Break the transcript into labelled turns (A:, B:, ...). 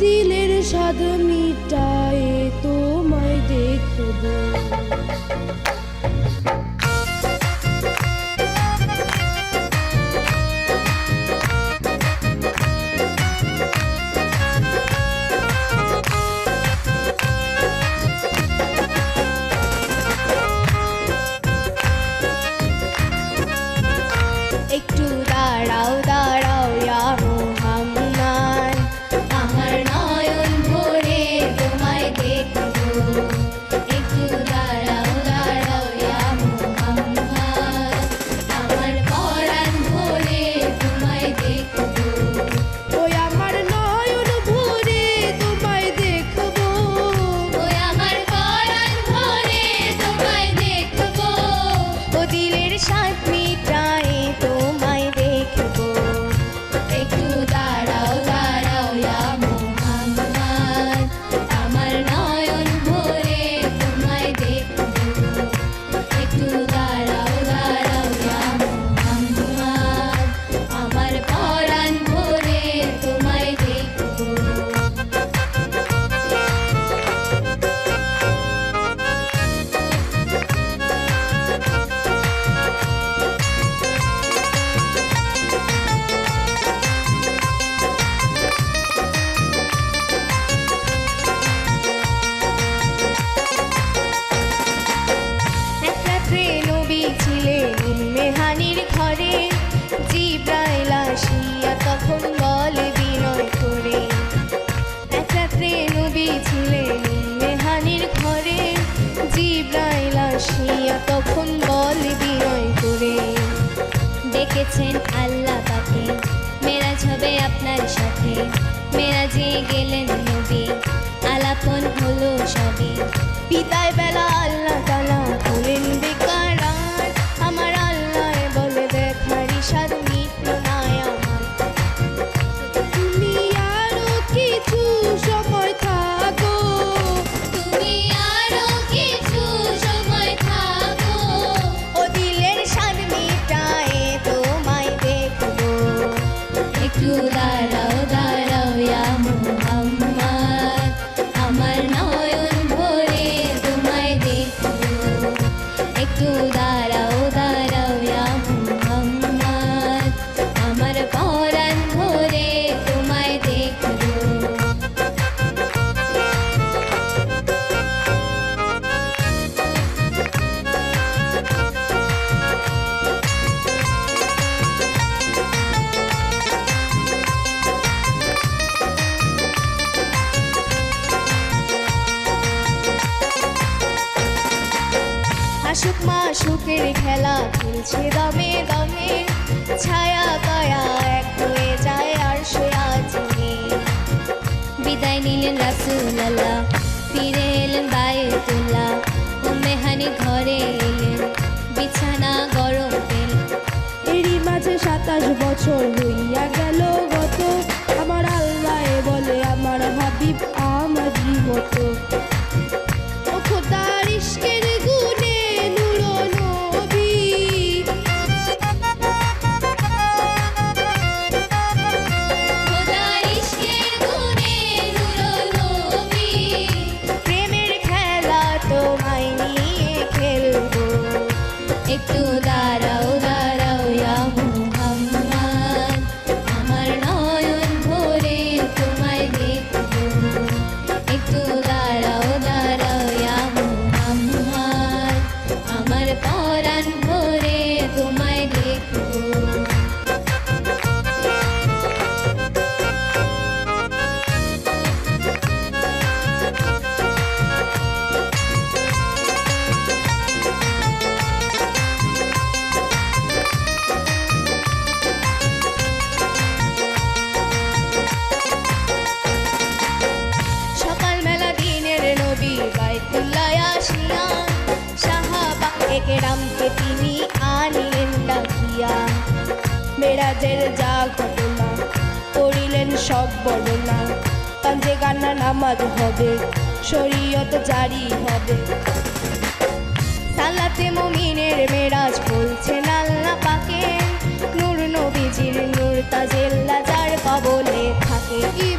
A: দিলের স্বাদ মিটায় তোমায় দেখব।
B: দিয়েছেন আল্লাহ পাকে মেরাজ হবে আপনার সাথে। মেরাজে গেলেন আশুক মা সুখের খেলা খেলছে দমে দমে। ছায়া দয়া এক হয়ে যায় আর সে আজমে বিদায় নিলেন রাসুলাল্লাহ, ফিরে এলেন বায়তুল্লাহ। মেহানি ঘরে এলেন, বিছানা গরম পেল
A: এরই মাঝে সাতাশ বছর হইয়া গেল গত। আমার আল্লাহ বলে, আমার হাবিব
B: আমার মতো এরাম কেরামকে তিনি আনিলেন ডাকিয়া
A: মেরাজের যা ঘটনা, করিলেন সব বর্ণনা। পাঞ্জে গানা নামাজ হবে, শরীয়ত জারি হবে।
B: সালাতে মমিনের মেরাজ বলছে নাল্লা পাকে। নূর নবীজির নূর তাজেল্লা যার কবলে থাকে।